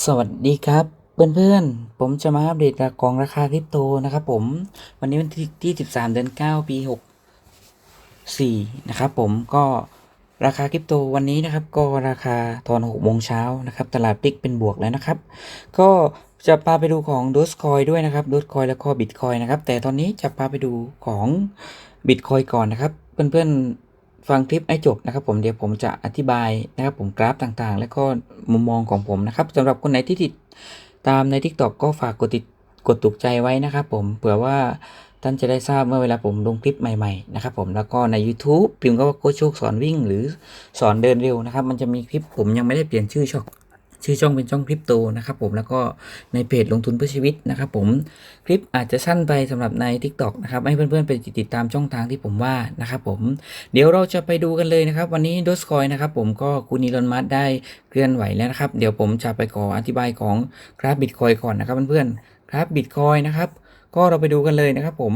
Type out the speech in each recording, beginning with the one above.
สวัสดีครับเพื่อนๆ ผมจะมาอัปเดตกองราคาคริปโตนะครับผม วันนี้วันที่ที่ 13 เดือน 9 ปี 64 นะครับผมก็ราคาคริปโตวันนี้นะครับ ก็ราคาตอน6โมงเช้านะครับ ตลาดติ๊กเป็นบวกแล้วนะครับ ก็จะพาไปดูของด o สคอยด้วยนะครับด o สคอยแล้วก็บิตคอยนะครับ แต่ตอนนี้จะพาไปดูของบิตคอยก่อนนะครับ เพื่อนๆ ฟังคลิปให้จบนะครับผมเดี๋ยวผมจะอธิบายนะครับผมกราฟต่างๆ และก็มุมมองของผมนะครับสำหรับคนไหนที่ติดตามใน TikTok ก็ฝากกดติดกดถูกใจไว้นะครับผมเผื่อว่าท่านจะได้ทราบเมื่อเวลาผมลงคลิปใหม่ๆนะครับผมแล้วก็ใน YouTube พิมพ์ก็ว่าโคชโชคสอนวิ่ง หรือสอนเดินเร็วนะครับ มันจะมีคลิปผมยังไม่ได้เปลี่ยนชื่อช่อง ชื่อช่องเป็นช่องคริปโตนะครับผมแล้วก็ในเพจลงทุนเพื่อชีวิตนะครับผมคลิปอาจจะสั้นไปสำหรับใน TikTok นะครับให้เพื่อนๆไปติดตามช่องทางที่ผมว่านะครับผมเดี๋ยวเราจะไปดูกันเลยนะครับ วันนี้ด o สคอยนะครับผมก็คุณอีลอนมัสได้เคลื่อนไหวแล้วนะครับ เดี๋ยวผมจะไปขออธิบายของกราฟบิตคอยก่อนนะครับเพื่อนๆกราฟบิตคอยนะครับก็เราไปดูกันเลยนะครับผม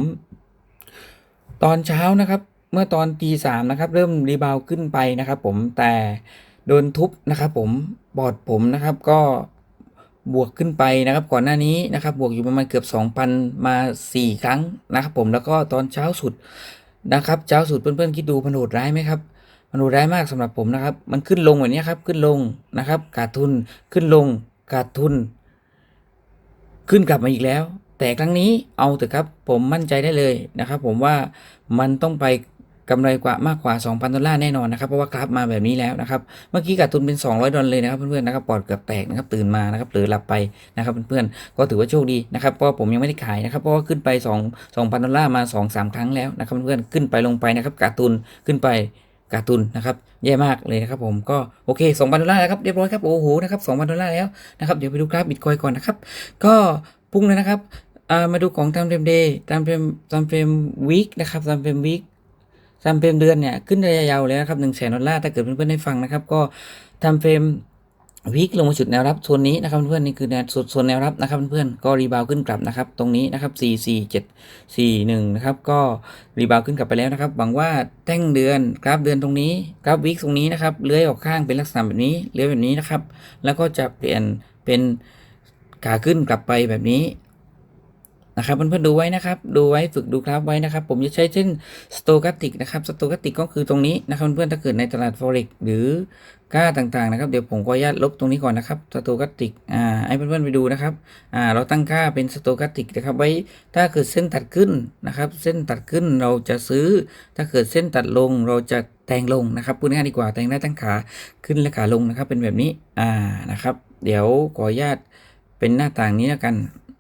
ตอนเช้านะครับ เมื่อตอนตีสามนะครับ เริ่มรีบาวขึ้นไปนะครับ ผมแต่ โดนทุบนะครับผมบอดผมนะครับก็บวกขึ้นไปนะครับ ก่อนหน้านี้นะครับ บวกอยู่ประมาณเกือบ 2,000 มา 4 ครั้งนะครับ ผมแล้วก็ตอนเช้าสุดนะครับเช้าสุดเพื่อนๆคิดดูมันโหดร้ายไหมครับมันโหดร้ายมากสำหรับผมนะครับ มันขึ้นลงแบบนี้ครับ ขึ้นลงนะครับขาดทุนขึ้นลงขาดทุน ขึ้นกลับมาอีกแล้ว แต่ครั้งนี้เอาเถอะครับ ผมมั่นใจได้เลยนะครับ ผมว่ามันต้องไป กำไรกว่ามากกว่า 2,000 ดอลลาร์แน่นอนนะครับ เพราะว่ากราฟมาแบบนี้แล้วนะครับ เมื่อกี้ขาดทุนเป็น 200 ดอลลาร์เลยนะครับเพื่อนๆนะครับปอดเกือบแตกนะครับตื่นมานะครับหรือหลับไปนะครับเพื่อนๆก็ถือว่าโชคดีนะครับเพราะผมยังไม่ได้ขายนะครับเพราะว่าขึ้นไป 2 2,000 ดอลลาร์มา 2-3 ครั้งแล้วนะครับเพื่อนๆขึ้นไปลงไปนะครับขาดทุนขึ้นไปขาดทุนนะครับแย่มากเลยนะครับผมก็โอเค2,000ดอลลาร์แล้วครับเรียบร้อยครับโอ้โหนะครับ2,000ดอลลาร์แล้วนะครับเดี๋ยวไปดูกราฟบิตคอยก่อนนะครับก็พุ่งเลยนะครับมาดูของตามเฟรมเดย์ตามเฟรมตามเฟรมวีคนะครับตามเฟรมวีค ตามเฟรมเดือนเนี่ยขึ้นระยะยาวเลยนะครับหนึ่งแสนดอลลาร์ถ้าเกิดเพื่อนๆได้ฟังนะครับ ก็ทำเฟรมวีคลงมาจุดแนวรับโซนนี้นะครับเพื่อนๆนี่คือแนวโซนแนวรับนะครับเพื่อนๆก็รีบาวขึ้นกลับนะครับตรงนี้นะครับ 4 4 7 4 1 นะครับก็รีบาวขึ้นกลับไปแล้วนะครับหวังว่าแท่งเดือนกราฟเดือนตรงนี้กราฟวีคตรงนี้นะครับเลื้อยออกข้างเป็นลักษณะแบบนี้เลื้อยแบบนี้นะครับ แล้วก็จะเปลี่ยนเป็นขาขึ้นกลับไปแบบนี้ นะครับเพื่อนๆดูไว้นะครับดูไว้ฝึกดูกราฟไว้นะครับ ผมจะใช้เช่นสโตกัสติกนะครับสโตกัสติกก็คือตรงนี้นะครับเพื่อนๆถ้าเกิดในตลาด forex หรือก้าต่างๆนะครับเดี๋ยวผมขออนุญาตลบตรงนี้ก่อนนะครับสโตกัสติกอ่าให้เพื่อนๆไปดูนะครับอ่าเราตั้งค่าเป็นสโตกัสติกนะครับไว้ถ้าเกิดเส้นตัดขึ้นนะครับ เส้นตัดขึ้นเราจะซื้อ ถ้าเกิดเส้นตัดลงเราจะแทงลงนะครับพูดง่ายดีกว่าแทงได้ทั้งขาขึ้นและขาลงนะครับ เป็นแบบนี้อ่านะครับ เดี๋ยวขออนุญาตเป็นหน้าต่างนี้แล้วกัน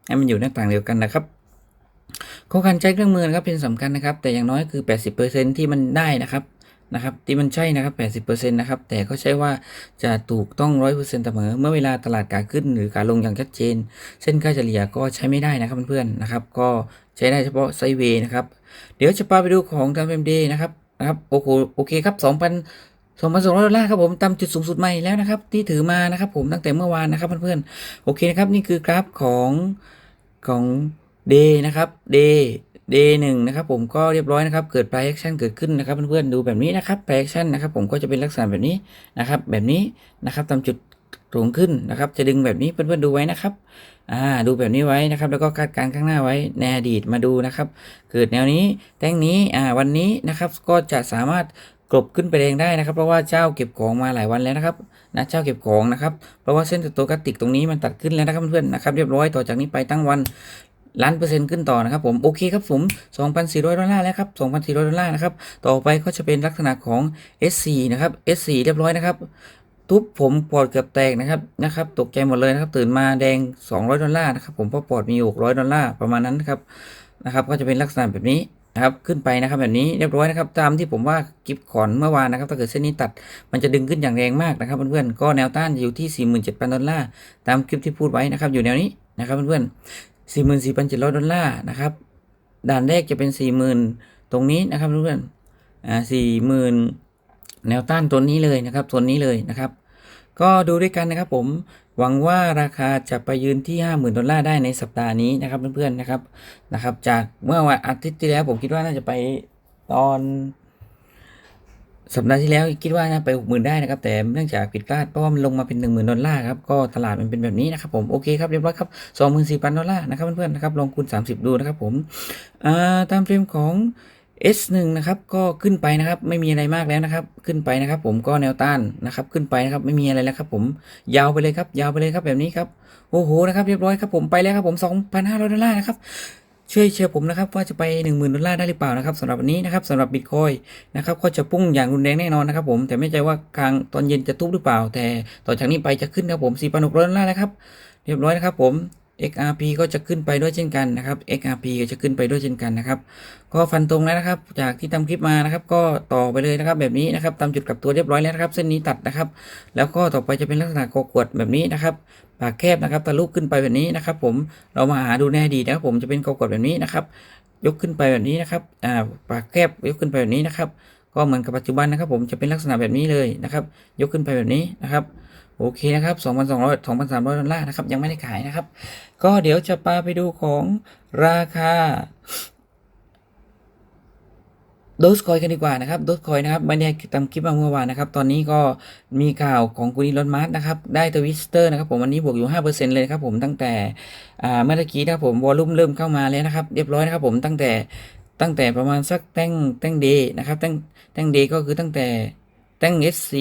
ให้มันอยู่หน้าต่างเดียวกันนะครับข้อการใช้เครื่องมือนะครับเป็นสำคัญนะครับ แต่อย่างน้อยคือ 80%ที่มันได้นะครับนะครับ ที่มันใช่นะครับ 80%นะครับ แต่ก็ใช่ว่าจะถูกต้อง 100%เสมอ เมื่อเวลาตลาดขาขึ้นหรือขาลงอย่างชัดเจน เส้นค่าเฉลี่ยก็ใช้ไม่ได้นะครับเพื่อนๆนะครับ ก็ใช้ได้เฉพาะไซเวย์นะครับ เดี๋ยวจะพาไปดูของทางเอ็มดีนะครับนะครับโอ้โหโอเคครับ 2,000 2,200ดอลลาร์ครับผมตามจุดสูงสุดใหม่แล้วนะครับ ที่ถือมานะครับผมตั้งแต่เมื่อวานนะครับเพื่อนๆโอเคนะครับนี่คือกราฟของของ day นะครับ day day หนึ่งนะครับผมก็เรียบร้อยนะครับ เกิด price action เกิดขึ้นนะครับเพื่อนๆดูแบบนี้นะครับ price action นะครับผมก็จะเป็นลักษณะแบบนี้นะครับ แบบนี้นะครับตามจุดสูงขึ้นนะครับ จะดึงแบบนี้เพื่อนๆดูไว้นะครับอ่าดูแบบนี้ไว้นะครับ แล้วก็คาดการณ์ข้างหน้าไว้ในอดีตมาดูนะครับ เกิดแนวนี้แท่งนี้อ่าวันนี้นะครับก็จะสามารถ กลบขึ้นไปแดงได้นะครับ เพราะว่าเจ้าเก็บของมาหลายวันแล้วนะครับนะเจ้าเก็บของนะครับเพราะว่าเส้นตัวกราติกตรงนี้มันตัดขึ้นแล้วนะครับเพื่อนๆนะครับเรียบร้อยต่อจากนี้ไปตั้งวันล้านเปอร์เซ็นต์ขึ้นต่อนะครับผมโอเคครับผม 2,400 ดอลลาร์แล้วครับ 2,400 ดอลลาร์นะครับ ต่อไปก็จะเป็นลักษณะของ S4 นะครับ S4 เรียบร้อยนะครับทุบผมปอดเกือบแตกนะครับนะครับตกใจหมดเลยนะครับตื่นมาแดง 200 ดอลลาร์นะครับผมเพราะปอดมีอยู่600 ดอลลาร์ประมาณนั้นนะครับนะครับ ก็จะเป็นลักษณะแบบนี้ นะครับขึ้นไปนะครับแบบนี้เรียบร้อยนะครับตามที่ผมว่ากิฟขอนเมื่อวานนะครับถ้าเกิดเส้นนี้ตัดมันจะดึงขึ้นอย่างแรงมากนะครับเพื่อนๆก็แนวต้านจะอยู่ที่ 47,000ดอลลาร์ตามคลิปที่พูดไว้นะครับอยู่แนวนี้นะครับเพื่อนๆสี่หมื่นสี่พันเจ็ดร้อยดอลลาร์นะครับด่านแรกจะเป็นสี่หมื่นตรงนี้นะครับเพื่อนๆอ่าสี่หมื่นแนวต้านตัวนี้เลยนะครับตัวนี้เลยนะครับ ก็ดูด้วยกันนะครับผม หวังว่าราคาจะไปยืนที่ห้าหมื่นดอลลาร์ได้ในสัปดาห์นี้นะครับเพื่อนๆนะครับนะครับ จากเมื่อวันอาทิตย์ที่แล้วผมคิดว่าน่าจะไปตอนสัปดาห์ที่แล้วคิดว่าน่าไปหกหมื่นได้นะครับ แต่เนื่องจากผิดพลาดเพราะว่ามันลงมาเป็นหนึ่งหมื่นดอลลาร์ครับก็ตลาดมันเป็นแบบนี้นะครับผมโอเคครับเรียบร้อยครับสองหมื่นสี่พันดอลลาร์นะครับเพื่อนๆนะครับลองคูณสามสิบดูนะครับผมอ่าตามเฟรมของ S1 นะครับก็ขึ้นไปนะครับไม่มีอะไรมากแล้วนะครับ ขึ้นไปนะครับ ผมก็แนวต้านนะครับ ขึ้นไปนะครับไม่มีอะไรแล้วครับผมยาวไปเลยครับยาวไปเลยครับแบบนี้ครับโอ้โหนะครับเรียบร้อยครับผมไปแล้วครับผม 2,500ดอลลาร์นะครับช่วยเชียร์ผมนะครับว่าจะไป 10,000ดอลลาร์ได้หรือเปล่านะครับสำหรับวันนี้นะครับสำหรับบิตคอยนะครับก็จะพุ่งอย่างรุนแรงแน่นอนนะครับผมแต่ไม่ใจว่ากลางตอนเย็นจะทุบหรือเปล่า แต่ต่อจากนี้ไปจะขึ้นครับผม4,600ดอลลาร์นะครับ เรียบร้อยนะครับผม XRP ก็จะขึ้นไปด้วยเช่นกันนะครับ XRP ก็จะขึ้นไปด้วยเช่นกันนะครับ ก็ฟันตรงแล้วนะครับ จากที่ทำคลิปมานะครับ ก็ต่อไปเลยนะครับ แบบนี้นะครับตามจุดกลับตัวเรียบร้อยแล้วนะครับ เส้นนี้ตัดนะครับ แล้วก็ต่อไปจะเป็นลักษณะกอกวดแบบนี้นะครับ ปากแคบนะครับทะลุขึ้นไปแบบนี้นะครับ ผมเรามาหาดูในอดีนะครับ ผมจะเป็นกอกวดแบบนี้นะครับ ยกขึ้นไปแบบนี้นะครับ อ่าปากแคบยกขึ้นไปแบบนี้นะครับ ก็เหมือนกับปัจจุบันนะครับ ผมจะเป็นลักษณะแบบนี้เลยนะครับ ยกขึ้นไปแบบนี้นะครับ โอเคนะครับ2,200 2,300 ดอลลาร์นะครับ ยังไม่ได้ขายนะครับ ก็เดี๋ยวจะพาไปดูของราคาโดสคอยกันดีกว่านะครับโดสคอยนะครับไม่ได้ทำคลิปมาเมื่อวานนะครับ ตอนนี้ก็มีข่าวของคุณอีลอนมัสนะครับ ได้ทวิสเตอร์นะครับ ผมวันนี้บวกอยู่ 5%เลยครับผมตั้งแต่เมื่อกี้นะครับผมวอลลุ่มเริ่มเข้ามาแล้วนะครับ เรียบร้อยนะครับผมตั้งแต่ตั้งแต่ประมาณสักแต้งแต้งเดย์นะครับแต้งแต้งเดย์ก็คือตั้งแต่แต้ง SC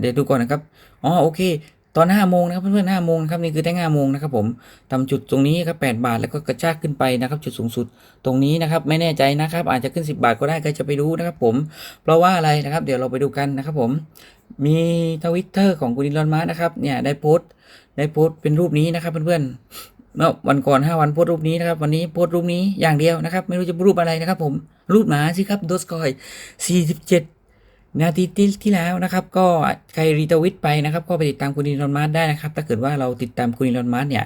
เดี๋ยวดูก่อนนะครับ อ๋อโอเค ตอน5โมงนะครับเพื่อนๆ5โมงนะครับนี่คือแต้5โมงนะครับผมทำจุดตรงนี้ครับ8บาทแล้วก็กระชากขึ้นไปนะครับ จุดสูงสุดตรงนี้นะครับไม่แน่ใจนะครับ อาจจะขึ้น 10 บาทก็ได้ใครจะไปรู้นะครับ ผมเพราะว่าอะไรนะครับ เดี๋ยวเราไปดูกันนะครับผมมีทวิตเตอร์ของคุณอีลอนมัสก์นะครับเนี่ยได้โพสต์ได้โพสต์เป็นรูปนี้นะครับเพื่อนๆเมื่อวันก่อน5วันโพสต์รูปนี้นะครับ วันนี้โพสต์รูปนี้อย่างเดียวนะครับ ไม่รู้จะรูปอะไรนะครับผมรูปหมาสิครับโดสคอย47 นาทีที่ที่แล้วนะครับ ก็ใครรีทวิตไปนะครับ ก็ไปติดตามคุณอีลอนมัสก์ได้นะครับ ถ้าเกิดว่าเราติดตามคุณอีลอนมัสก์เนี่ย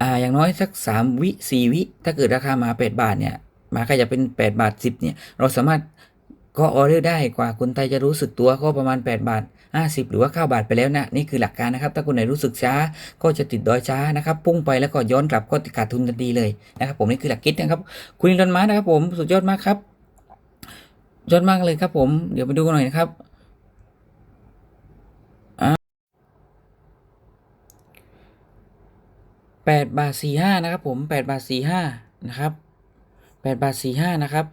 ออย่างน้อยสัก 3 วิ4วิ ถ้าเกิดราคามา 8 บาทเนี่ยมาใครจะเป็น 8 บาท 10เนี่ยเราสามารถก็ออเดอร์ได้กว่าคนไทยจะรู้สึกตัวก็ประมาณ 8 บาท 50 หรือว่า 9 บาทไปแล้วนะ นี่คือหลักการนะครับ ถ้าคนไหนรู้สึกช้าก็จะติดดอยช้านะครับ พุ่งไปแล้วก็ย้อนกลับก็ขาดทุนทันทีเลยนะครับผมนี่คือหลักคิดนะครับ คุณอีลอนมัสก์นะครับผมสุดยอดมากครับ ยอดมากเลยครับผม เดี๋ยวไปดูกันหน่อยนะครับแปดบาทสี่ห้านะครับผมแปดบาทสี่ห้านะครับแปดบาทสี่ห้านะครับ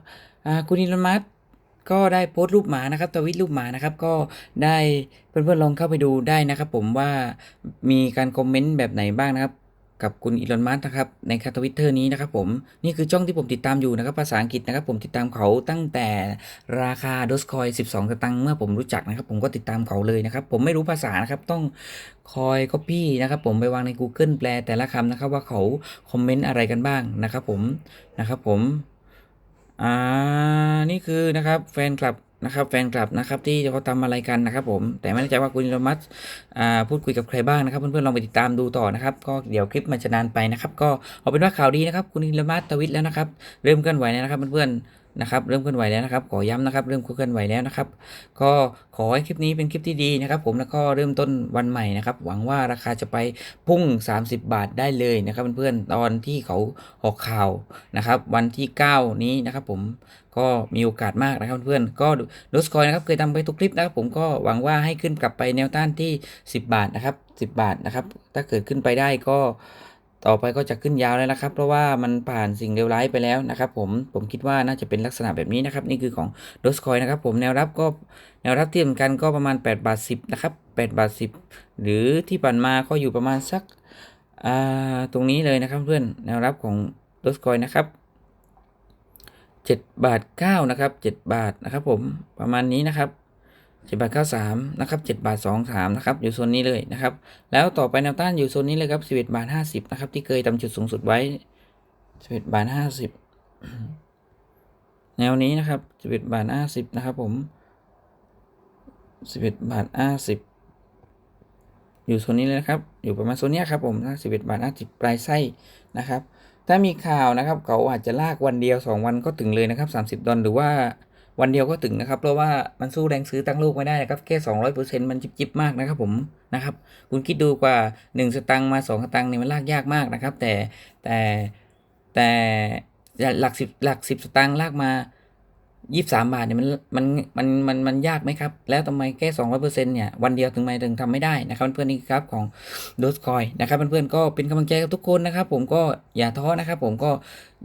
คุณอิลอนมัสก็ได้โพสต์รูปหมานะครับทวิตรูปหมานะครับ ก็ได้เพื่อนๆลองเข้าไปดูได้นะครับ ผมว่ามีการคอมเมนต์แบบไหนบ้างนะครับ กับคุณอีลอนมัสก์นะครับในคาทวิตเตอร์นี้นะครับผมนี่คือช่องที่ผมติดตามอยู่นะครับภาษาอังกฤษนะครับผมติดตามเขาตั้งแต่ราคาดอสคอย 12 สตางค์เมื่อผมรู้จักนะครับ ผมก็ติดตามเขาเลยนะครับ ผมไม่รู้ภาษานะครับต้องคอย copy นะครับผมไปวางใน Google แปลแต่ละคำนะครับว่าเขาคอมเมนต์อะไรกันบ้างนะครับผมนะครับผมอ่านี่คือนะครับแฟนคลับ นะครับแฟนคลับนะครับที่เขาทำอะไรกันนะครับผมแต่ไม่แน่ใจว่าคุณอิลมัสพูดคุยกับใครบ้างนะครับเพื่อนๆลองไปติดตามดูต่อนะครับก็เดี๋ยวคลิปมันจะนานไปนะครับก็เอาเป็นว่าข่าวดีนะครับคุณอิลมัสทวิตแล้วนะครับเริ่มเคลื่อนไหวแล้วนะครับเพื่อนๆ นะครับเริ่มเคลื่อนไหวแล้วนะครับ ขอย้ำนะครับ เริ่มเคลื่อนไหวแล้วนะครับ ก็ขอให้คลิปนี้เป็นคลิปที่ดีนะครับ ผมแล้วก็เริ่มต้นวันใหม่นะครับ หวังว่าราคาจะไปพุ่ง 30 บาทได้เลยนะครับเพื่อนๆตอนที่เขาออกข่าวนะครับ วันที่ 9 นี้นะครับ ผมก็มีโอกาสมากนะครับเพื่อนๆก็ดสคอยนะครับเคยทำไปทุกคลิปนะครับ ผมก็หวังว่าให้ขึ้นกลับไปแนวต้านที่ 10 บาทนะครับ 10 บาทนะครับ ถ้าเกิดขึ้นไปได้ก็ ต่อไปก็จะขึ้นยาวแล้วนะครับ เพราะว่ามันผ่านสิ่งเลวร้ายไปแล้วนะครับ ผมผมคิดว่าน่าจะเป็นลักษณะแบบนี้นะครับ นี่คือของดอสคอยนะครับ ผมแนวรับก็แนวรับที่เหมือนกันก็ประมาณ8บาท10นะครับ8บาท10 หรือที่ผ่านมาก็อยู่ประมาณสักตรงนี้เลยนะครับเพื่อนแนวรับของดอสคอยนะครับ7บาท9นะครับ7บาทนะครับ ผมประมาณนี้นะครับ 7บาท93นะครับ7บาท23นะครับอยู่โซนนี้เลยนะครับแล้วต่อไปแนวต้านอยู่โซนนี้เลยครับ 11บาท50นะครับที่เคยทำจุดสูงสุดไว้ 11บาท50 แนวนี้นะครับ11บาท50นะครับผม11บาท50 อยู่โซนนี้เลยนะครับอยู่ประมาณโซนนี้ครับผมนะ11บาท50ปลายไส้นะครับถ้ามีข่าวนะครับเขาอาจจะลากวันเดียว 2 วันก็ถึงเลยนะครับ 30 ดอลหรือว่า วันเดียวก็ถึงนะครับ เพราะว่ามันสู้แรงซื้อตั้งโลกไม่ได้นะครับ แค่ 200%มันจิบๆมากนะครับผมนะครับ คุณคิดดูกว่า 1 สตังค์มา 2 สตังค์เนี่ยมันลากยากมากนะครับ แต่แต่แต่หลักสิบหลักสิบสตังค์ลากมายี่สามบาทเนี่ยมันมันมันมันมันยากไหมครับ แล้วทำไมแค่สองร้อยเปอร์เซ็นต์เนี่ยวันเดียวถึงไม่ถึงทำไม่ได้นะครับเพื่อนๆนี่ครับของโดสคอยนะครับเพื่อนๆก็เป็นกำลังใจกับทุกคนนะครับ ผมก็อย่าท้อนะครับ ผมก็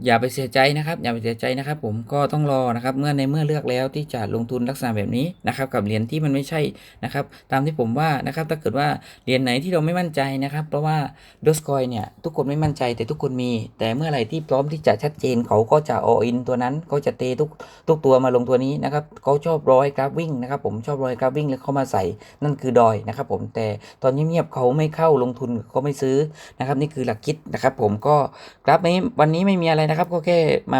อย่าไปเสียใจนะครับอย่าไปเสียใจนะครับผมก็ต้องรอนะครับเมื่อในเมื่อเลือกแล้วที่จะลงทุนลักษณะแบบนี้นะครับกับเหรียญที่มันไม่ใช่นะครับตามที่ผมว่านะครับถ้าเกิดว่าเหรียญไหนที่เราไม่มั่นใจนะครับ เพราะว่าโดสคอยเนี่ยทุกคนไม่มั่นใจแต่ทุกคนมี แต่เมื่อไหร่ที่พร้อมที่จะชัดเจนเขาก็จะออินตัวนั้นเขาจะเตทุกทุกตัวมาลงตัวนี้นะครับเขาชอบรอยกราฟวิ่งนะครับผมชอบรอยกราฟวิ่งแล้วเขามาใส่นั่นคือดอยนะครับผมแต่ตอนเงียบๆเขาไม่เข้าลงทุนเขาไม่ซื้อนะครับนี่คือหลักคิดนะครับผมก็กราฟนี้วันนี้ไม่มีอะไรนะครับ ก็แค่มา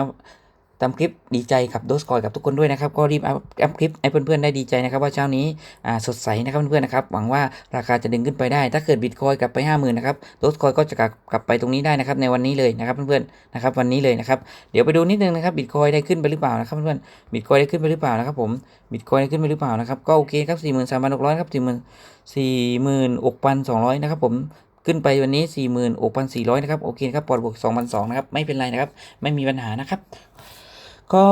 ทำคลิปดีใจกับโดสคอยกับทุกคนด้วยนะครับ ก็รีบอัพอพคลิปให้เพื่อนๆได้ดีใจนะครับ ว่าเช้านี้สดใสนะครับเพื่อนๆนะครับหวังว่าราคาจะดึงขึ้นไปได้ ถ้าเกิดบิตคอยกลับไป 5 0,000นะครับโดสคอยก็จะกลับกลับไปตรงนี้ได้นะครับในวันนี้เลยนะครับเพื่อนๆนะครับวันนี้เลยนะครับเดี๋ยวไปดูนิดนึงนะครับบิตคอยได้ขึ้นไปหรือเปล่านะครับเพื่อนๆบิตคอยได้ขึ้นไปหรือเปล่านะครับผมบิตคอยได้ขึ้นไปหรือเปล่านะครับก็โอเคครับสี่หมื่นสามพันหกร้อยครับสี่หมื่นสี่หมื่นหกพันสองร้อยนะครับผม ขึ้นไปวันนี้สี่หมื่นหกพันสี่ร้อยนะครับ โอเคครับปอดบวกสองพันะครับ ไม่เป็นไรนะครับ ไม่มีปัญหานะครับ ก็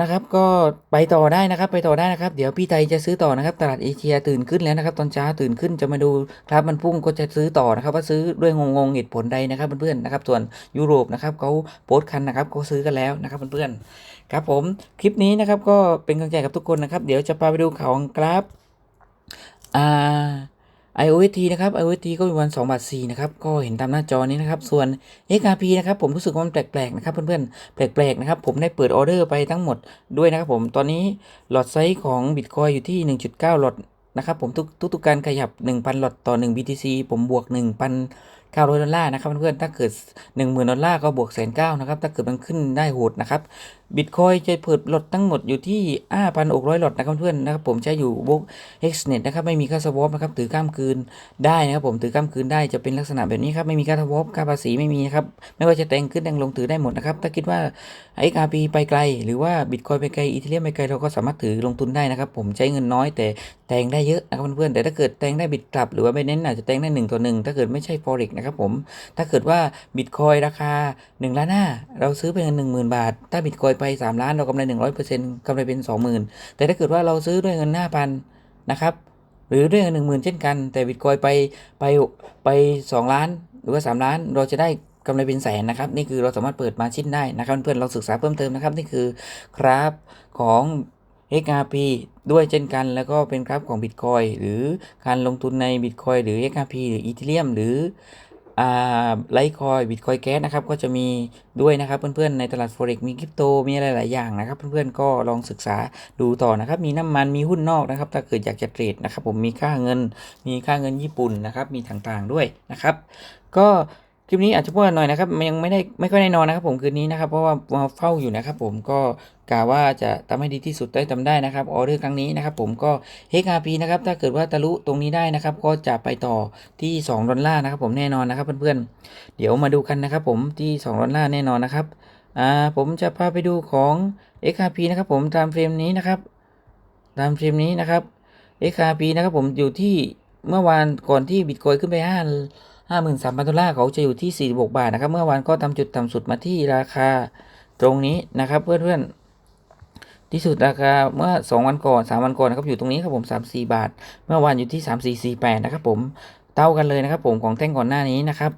นะครับก็ไปต่อได้นะครับไปต่อได้นะครับ เดี๋ยวพี่ไทยจะซื้อต่อนะครับตลาดเอเชียตื่นขึ้นแล้วนะครับ ตอนเช้าตื่นขึ้นจะมาดูครับมันพุ่งก็จะซื้อต่อนะครับ ว่าซื้อด้วยงงๆเหตุผลใดนะครับเพื่อนๆนะครับ ส่วนยุโรปนะครับเขาโพสต์คันนะครับเขาซื้อกันแล้วนะครับเพื่อนๆครับผมคลิปนี้นะครับก็เป็นกำลังใจกับทุกคนนะครับ เดี๋ยวจะพาไปดูข่าวของกราฟอ่า iOST นะครับ iOST ก็มีวัน2บาท4นะครับ ก็เห็นตามหน้าจอนี้นะครับ ส่วน XRP นะครับ ผมรู้สึกว่ามันแปลกๆนะครับ เพื่อนๆ แปลกๆนะครับ ผมได้เปิดออเดอร์ไปทั้งหมดด้วยนะครับผม ตอนนี้หลอดไซส์ของ Bitcoin อยู่ที่ 1.9 หลอดนะครับผมทุกทุกๆการขยับ 1,000 หลอดต่อ 1 BTC ผมบวก 1,900 ดอลลาร์นะครับเพื่อนๆ ถ้าเกิด 10,000 ดอลลาร์ก็บวกแสนเก้านะครับ ถ้าเกิดมันขึ้นได้โหดนะครับบิตคอยจะเปิดหลอดทั้งหมดอยู่ที่ 5,600 หลอดนะครับเพื่อนนะครับผมใช้อยู่บล็อก Hexnet นะครับไม่มีค่าสวอปนะครับถือข้ามคืนได้นะครับผมถือข้ามคืนได้จะเป็นลักษณะแบบนี้ครับไม่มีค่าสวอปค่าภาษีไม่มีนะครับไม่ว่าจะแต่งขึ้นแต่งลงถือได้หมดนะครับถ้าคิดว่า XRP ไปไกล หรือว่าบิตคอยไปไกลอีเทเรียมไปไกลเราก็สามารถถือลงทุนได้นะครับผมใช้เงินน้อยแต่แต่งได้เยอะนะครับเพื่อนแต่ถ้าเกิดแต่งได้บิตกลับ หรือว่าไม่เน้นอาจจะแต่งได้หนึ่งต่อหนึ่งถ้าเกิดไม่ใช่ forex นะครับผมถ้าเกิดว่าบิตคอยราคา1ล้านห้าเราซื้อไปเงิน1 0,000 บาท ถ้าบิตคอยไป 3 ล้านเรากำไร 100%กำไรเป็น 20,000 แต่ถ้าเกิดว่าเราซื้อด้วยเงิน 5,000 นะครับ หรือด้วยเงิน10,000เช่นกัน แต่บิตคอยไปไปไป 2 ล้าน หรือว่า 3 ล้าน เราจะได้กำไรเป็นแสนนะครับ นี่คือเราสามารถเปิดมาชิ้นได้นะครับเพื่อนๆเราศึกษาเพิ่มเติมนะครับ นี่คือกราฟของ XRP ด้วยเช่นกัน แล้วก็เป็นกราฟของ Bitcoin หรือการลงทุนใน Bitcoin หรือ XRP หรือ Ethereum หรือ ไลท์คอยบิตคอยแก๊สนะครับก็จะมีด้วยนะครับเพื่อนๆในตลาด forex มีคริปโตมีอะไรหลายอย่างนะครับ เพื่อนๆก็ลองศึกษาดูต่อนะครับ มีน้ำมันมีหุ้นนอกนะครับ ถ้าเกิดอยากจะเทรดนะครับ ผมมีค่าเงิน มีค่าเงินญี่ปุ่นนะครับ มีต่างๆด้วยนะครับ ก็ คลิปนี้อาจจะพูดหน่อยนะครับมันยังไม่ได้ไม่ค่อยแน่นอนนะครับ ผมคืนนี้นะครับ เพราะว่ามาเฝ้าอยู่นะครับ ผมก็กะว่าจะทำให้ดีที่สุดได้ทำได้นะครับออเดอร์ครั้งนี้นะครับ ผมก็ HRP นะครับถ้าเกิดว่าทะลุตรงนี้ได้นะครับ ก็จะไปต่อที่ 2 ดอลลาร์นะครับ ผมแน่นอนนะครับเพื่อนๆเดี๋ยวมาดูกันนะครับ ผมที่ 2 ดอลลาร์แน่นอนนะครับอ่าผมจะพาไปดูของ XRP นะครับ ผมตามเฟรมนี้นะครับ ตามเฟรมนี้นะครับ XRP นะครับ ผมอยู่ที่เมื่อวานก่อนที่บิตคอยขึ้นไป5 53,000ดอลลาร์เขาจะอยู่ที่ 46 บาทนะครับ เมื่อวานก็ทำจุดต่ำสุดมาที่ราคาตรงนี้นะครับ เพื่อนๆ ที่สุดราคาเมื่อ 2 วันก่อน 3 วันก่อนนะครับอยู่ตรงนี้ครับผม 34 บาท เมื่อวานอยู่ที่ 3448 นะครับผมเท่ากันเลยนะครับผมของแท่งก่อนหน้านี้นะครับ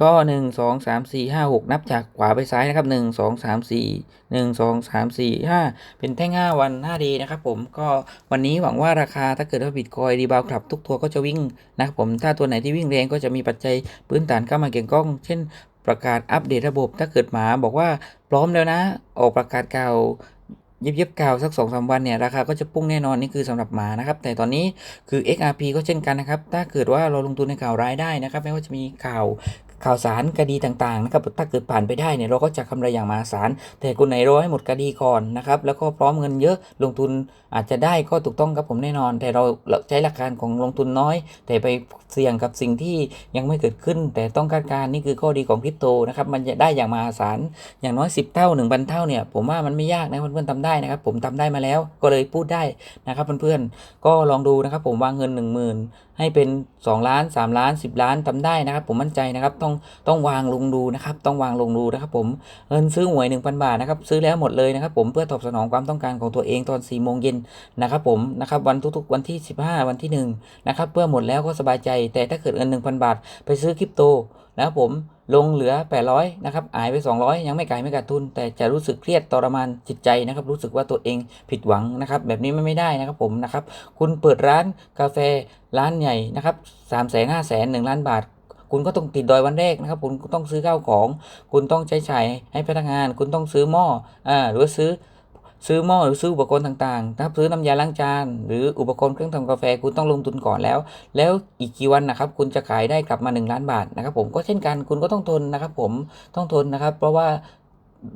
ก็ 1 2 3 4 5 6 นับจากขวาไปซ้ายนะครับ 1 2 3 4 1 2 3 4 5 เป็นแท่ง 5 วัน5ดีนะครับผมก็วันนี้หวังว่าราคาถ้าเกิดว่าบิตคอยรีบาวกลับทุกตัวก็จะวิ่งนะครับผมถ้าตัวไหนที่วิ่งแรงก็จะมีปัจจัยพื้นฐานเข้ามาเกี่ยวข้อง เช่นประกาศอัปเดตระบบถ้าเกิดหมาบอกว่าพร้อมแล้วนะ ออกประกาศเก่าเย็บๆกาวสัก2อสวันเนี่ยราคาก็จะพุ่งแน่นอนนี่คือสำหรับหมานะครับ แต่ตอนนี้คือ XRP ก็เช่นกันนะครับ ถ้าเกิดว่าเราลงทุนในข่าวร้ายได้นะครับ ไม่ว่าจะมีข่าว ข่าวสารคดีต่างๆนะครับถ้าเกิดผ่านไปได้เนี่ยเราก็จะกำไรอย่างมหาศาลแต่คนไหนรอให้หมดคดีก่อนนะครับแล้วก็พร้อมเงินเยอะลงทุนอาจจะได้ก็ถูกต้องครับผมแน่นอน แต่เราใช้หลักการของลงทุนน้อย แต่ไปเสี่ยงกับสิ่งที่ยังไม่เกิดขึ้น แต่ต้องการการนี่คือข้อดีของคริปโตนะครับมันจะได้อย่างมหาศาลอย่างน้อย 10 เท่า 1,000 เท่าเนี่ยผมว่ามันไม่ยากนะเพื่อนๆทำได้นะครับ ผมทำได้มาแล้วก็เลยพูดได้นะครับเพื่อนๆก็ลองดูนะครับผมวางเงิน 10,000ให้เป็น 2 ล้าน 3 ล้าน 10 ล้านทำได้นะครับ ผมมั่นใจนะครับต้องต้องวางลงดูนะครับ ต้องวางลงดูนะครับ ผมเงินซื้อหวย 1,000 บาทนะครับซื้อแล้วหมดเลยนะครับผมเพื่อตอบสนองความต้องการของตัวเองตอน4โมงเย็นนะครับผมนะครับวันทุกๆวันที่ 15 วันที่1นะครับเพื่อหมดแล้วก็สบายใจ แต่ถ้าเกิดเงิน 1,000 บาท ไปซื้อคริปโต นะครับผมลงเหลือ 800นะครับหายไป 200 ยังไม่ขายไม่ขาดทุน แต่จะรู้สึกเครียดทรมานจิตใจนะครับ รู้สึกว่าตัวเองผิดหวังนะครับ แบบนี้ไม่ได้นะครับผมนะครับ คุณเปิดร้านกาแฟร้านใหญ่นะครับสามแสนห้าแสนหนึ่งล้านบาทคุณก็ต้องติดดอยวันแรกนะครับ คุณต้องซื้อข้าวของ คุณต้องใช้จ่ายให้พนักงาน คุณต้องซื้อหม้ออ่าหรือซื้อ ซื้อหม้อหรือซื้ออุปกรณ์ต่างๆนะครับซื้อน้ำยาล้างจาน หรืออุปกรณ์เครื่องทำกาแฟคุณต้องลงทุนก่อนแล้ว แล้วอีกกี่วันนะครับ คุณจะขายได้กลับมา 1 ล้านบาทนะครับ ผมก็เช่นกันคุณก็ต้องทนนะครับ ผมต้องทนนะครับ เพราะว่า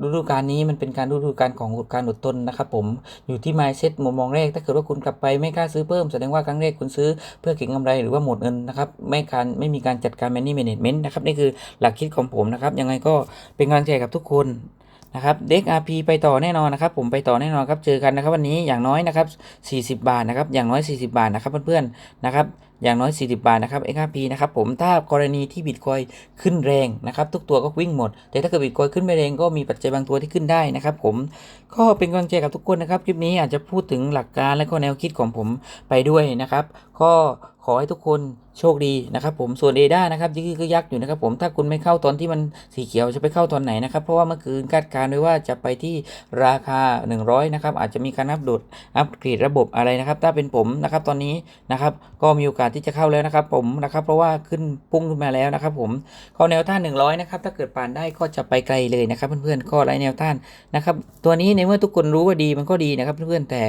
ฤดูกาลนี้มันเป็นการฤดูกาลของการอดทนนะครับผมอยู่ที่ mindset มุมมองแรก ถ้าเกิดว่าคุณกลับไปไม่กล้าซื้อเพิ่มแสดงว่าครั้งแรกคุณซื้อเพื่อเก็งกำไรหรือว่าหมดเงินนะครับไม่การไม่มีการจัดการ money management นะครับนี่คือหลักคิดของผมนะครับยังไงก็เป็นกำลังใจกับทุกคน นะครับเด็ก RP ไปต่อแน่นอนนะครับ ผมไปต่อแน่นอนครับเจอกันนะครับวันนี้อย่างน้อยนะครับ40 บาทนะครับอย่างน้อย 40 บาทนะครับเพื่อนๆนะครับอย่างน้อย 40 บาทนะครับ XRP นะครับผมถ้ากรณีที่บิตคอยขึ้นแรงนะครับทุกตัวก็วิ่งหมด แต่ถ้าเกิดบิตคอยขึ้นไม่แรงก็มีปัจจัยบางตัวที่ขึ้นได้นะครับผมก็เป็นกำลังใจกับทุกคนนะครับคลิปนี้อาจจะพูดถึงหลักการและก็แนวคิดของผมไปด้วยนะครับก็ ขอให้ทุกคนโชคดีนะครับผมส่วนเอด้านะครับยึกยักอยู่นะครับผมถ้าคุณไม่เข้าตอนที่มันสีเขียวจะไปเข้าตอนไหนนะครับ เพราะว่าเมื่อคืนคาดการณ์ไว้ว่าจะไปที่ราคา 100นะครับอาจจะมีการอัปโหลดอัปเกรดระบบอะไรนะครับ ถ้าเป็นผมนะครับตอนนี้นะครับก็มีโอกาสที่จะเข้าแล้วนะครับ ผมนะครับ เพราะว่าขึ้นพุ่งขึ้นมาแล้วนะครับ ผมก็แนวต้าน 100นะครับถ้าเกิดผ่านได้ก็จะไปไกลเลยนะครับเพื่อนๆก็ไล่แนวต้านนะครับตัวนี้ในเมื่อทุกคนรู้ว่าดีมันก็ดีนะครับเพื่อนๆแต่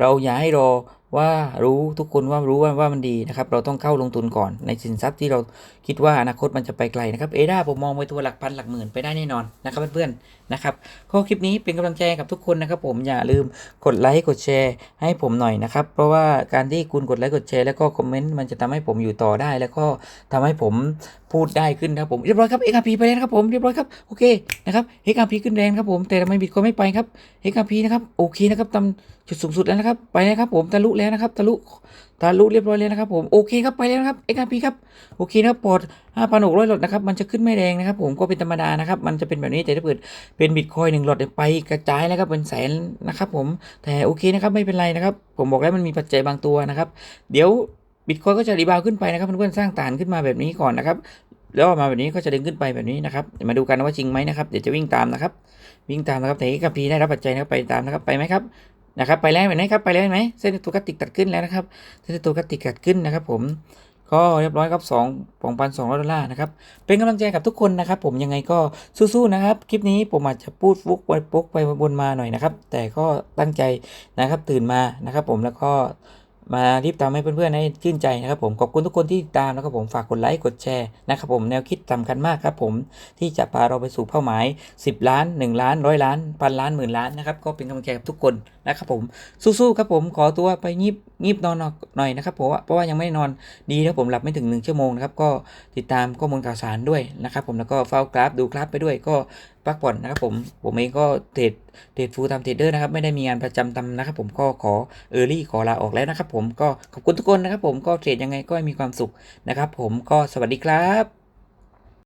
เราอย่าให้รอ ว่ารู้ทุกคนว่ารู้ว่าว่ามันดีนะครับ เราต้องเข้าลงทุนก่อนในสินทรัพย์ที่เราคิดว่าอนาคตมันจะไปไกลนะครับเอด้าผมมองไปตัวหลักพันหลักหมื่นไปได้แน่นอนนะครับเพื่อนๆนะครับก็คลิปนี้เป็นกำลังใจกับทุกคนนะครับผมอย่าลืมกดไลค์กดแชร์ให้ผมหน่อยนะครับ เพราะว่าการที่คุณกดไลค์กดแชร์แล้วก็คอมเมนต์มันจะทำให้ผมอยู่ต่อได้ แล้วก็ทำให้ผม พูดได้ขึ้นนะครับผมเรียบร้อยครับ XRP ไปแล้วครับผมเรียบร้อยครับโอเคนะครับ XRP ขึ้นแรงครับผมแต่ทำไมบิตคอยไม่ไปครับ XRP นะครับโอเคนะครับตำจุดสูงสุดแล้วนะครับไปแล้วครับผมทะลุแล้วนะครับทะลุทะลุเรียบร้อยแล้วนะครับผมโอเคครับไปแล้วนะครับ XRP ครับโอเคนะครับปอด5,600หลอดนะครับมันจะขึ้นไม่แรงนะครับผมก็เป็นธรรมดานะครับมันจะเป็นแบบนี้แต่ถ้าเกิดเป็นบิตคอยหนึ่งหลอดไปกระจายแล้วครับเป็นแสนนะครับผมแต่โอเคนะครับไม่เป็นไรนะครับผมบอกแล้วมันมีปัจจัยบางตัวนะครับเดี๋ยวบิตคอยก็จะรีบาวขึ้นไปนะครับเพื่อนๆสร้างฐานขึ้นมาแบบนี้ก่อนนะครับ แล้วออกมาแบบนี้ก็จะดึงขึ้นไปแบบนี้นะครับเดี๋ยวมาดูกันว่าจริงไหมนะครับเดี๋ยวจะวิ่งตามนะครับ วิ่งตามนะครับแต่กับพีได้รับปัจจัยนะครับไปตามนะครับไปไหมครับนะครับ ไปแล้วเห็นไหมครับไปแล้วเห็นไหมเส้นตัวกระติกตัดขึ้นแล้วนะครับเส้นตัวกระติกตัดขึ้นนะครับ ผมก็เรียบร้อยครับสองสองพันสองร้อยดอลลาร์นะครับ เป็นกำลังใจกับทุกคนนะครับ ผมยังไงก็สู้ๆนะครับ คลิปนี้ผมอาจจะพูดฟุกไปปุ๊กไปบนมาหน่อยนะครับ แต่ก็ตั้งใจนะครับตื่นมานะครับ ผมแล้วก็ มารีบตามให้เพื่อนๆให้ชื่นใจนะครับผมขอบคุณทุกคนที่ติดตามนะครับผมฝากกดไลค์กดแชร์นะครับผมแนวคิดสำคัญมากครับผมที่จะพาเราไปสู่เป้าหมาย 10 ล้าน 1 ล้านร้อยล้านพันล้านหมื่นล้านนะครับก็เป็นกำลังใจกับทุกคนนะครับผมสู้ๆครับผมขอตัวไปงีบงีบนอนหน่อยนะครับเพราะว่าเพราะว่ายังไม่ได้นอนดีนะผมหลับไม่ถึง 1 ชั่วโมงนะครับก็ติดตามข้อมูลข่าวสารด้วยนะครับผมแล้วก็เฝ้ากราฟดูกราฟไปด้วยก็ พักผ่อนนะครับผมผมเองก็เทรดเทรดฟูลไทม์เทรดเดอร์นะครับไม่ได้มีงานประจำทำนะครับผมก็ขอเออร์ลี่ขอลาออกแล้วนะครับผมก็ขอบคุณทุกคนนะครับผมก็เทรดยังไงก็มีความสุขนะครับผมก็สวัสดีครับ